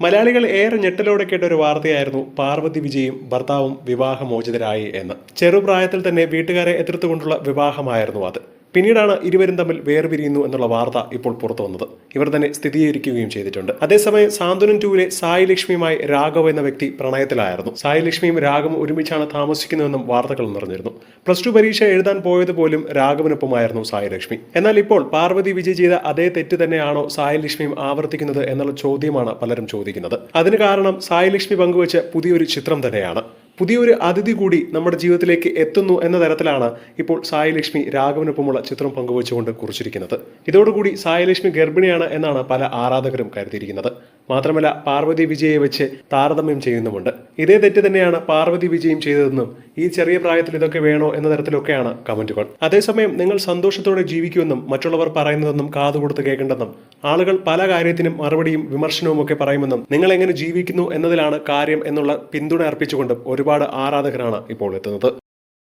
മലയാളികൾ ഏറെ ഞെട്ടലോടെ കേട്ട ഒരു വാർത്തയായിരുന്നു പാർവതി വിജയും ഭർത്താവും വിവാഹമോചിതരായി എന്ന്. ചെറുപ്രായത്തിൽ തന്നെ വീട്ടുകാരെ എതിർത്തുകൊണ്ടുള്ള വിവാഹമായിരുന്നു അത്. പിന്നീടാണ് ഇരുവരും തമ്മിൽ വേർപിരിയുന്നു എന്നുള്ള വാർത്ത ഇപ്പോൾ പുറത്തു വന്നത്. ഇവർ തന്നെ സ്ഥിരീകരിക്കുകയും ചെയ്തിട്ടുണ്ട്. അതേസമയം സാന്ത്വനം ടൂവിലെ സായി ലക്ഷ്മിയുമായി രാഘവ് എന്ന വ്യക്തി പ്രണയത്തിലായിരുന്നു. സായി ലക്ഷ്മിയും രാഘവും ഒരുമിച്ചാണ് താമസിക്കുന്നതെന്നും വാർത്തകൾ നിറഞ്ഞിരുന്നു. പ്ലസ് ടു പരീക്ഷ എഴുതാൻ പോയതുപോലും രാഘവനൊപ്പമായിരുന്നു സായി ലക്ഷ്മി. എന്നാൽ ഇപ്പോൾ പാർവതി വിജയ് ചെയ്ത അതേ തെറ്റ് തന്നെയാണോ സായി ലക്ഷ്മിയും ആവർത്തിക്കുന്നത് എന്നുള്ള ചോദ്യമാണ് പലരും ചോദിക്കുന്നത്. അതിന് കാരണം സായി ലക്ഷ്മി പങ്കുവച്ച പുതിയൊരു ചിത്രം തന്നെയാണ്. പുതിയൊരു അതിഥി കൂടി നമ്മുടെ ജീവിതത്തിലേക്ക് എത്തുന്നു എന്ന തരത്തിലാണ് ഇപ്പോൾ സായി ലക്ഷ്മി രാഘവനൊപ്പമുള്ള ചിത്രം പങ്കുവച്ചുകൊണ്ട് കുറിച്ചിരിക്കുന്നത്. ഇതോടുകൂടി സായി ലക്ഷ്മി ഗർഭിണിയാണ് എന്നാണ് പല ആരാധകരും കരുതിയിരിക്കുന്നത്. മാത്രമല്ല പാർവതി വിജയെ വെച്ച് താരതമ്യം ചെയ്യുന്നുമുണ്ട്. ഇതേ തെറ്റ് തന്നെയാണ് പാർവതി വിജയും ചെയ്തതെന്നും ഈ ചെറിയ പ്രായത്തിൽ ഇതൊക്കെ വേണോ എന്ന തരത്തിലൊക്കെയാണ് കമന്റുകൾ. അതേസമയം നിങ്ങൾ സന്തോഷത്തോടെ ജീവിക്കുമെന്നും മറ്റുള്ളവർ പറയുന്നതെന്നും കാതുകൊടുത്ത് കേൾക്കേണ്ടെന്നും ആളുകൾ പല കാര്യത്തിനും മറുപടിയും വിമർശനവും ഒക്കെ പറയുമെന്നും നിങ്ങൾ എങ്ങനെ ജീവിക്കുന്നു എന്നതിലാണ് കാര്യം എന്നുള്ള പിന്തുണ അർപ്പിച്ചുകൊണ്ടും ഒരുപാട് ആരാധകരാണ് ഇപ്പോൾ എത്തുന്നത്.